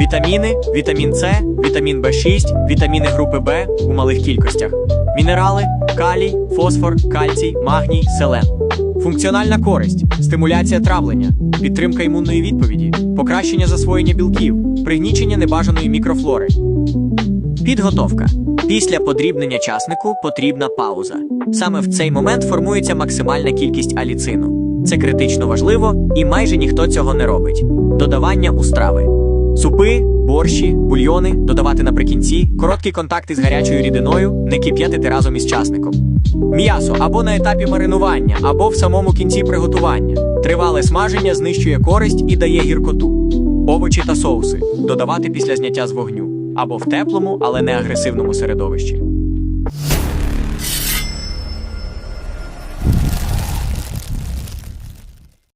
Вітаміни, вітамін С, вітамін В6, вітаміни групи Б у малих кількостях, мінерали, калій, фосфор, кальцій, магній, селен. Функціональна користь, стимуляція травлення, підтримка імунної відповіді, покращення засвоєння білків, пригнічення небажаної мікрофлори. Підготовка. Після подрібнення часнику потрібна пауза. Саме в цей момент формується максимальна кількість аліцину. Це критично важливо, і майже ніхто цього не робить. Додавання у страви. Супи, борщі, бульйони додавати наприкінці, короткі контакти з гарячою рідиною, не кип'ятити разом із часником. М'ясо або на етапі маринування, або в самому кінці приготування. Тривале смаження знищує користь і дає гіркоту. Овочі та соуси додавати після зняття з вогню або в теплому, але не агресивному середовищі.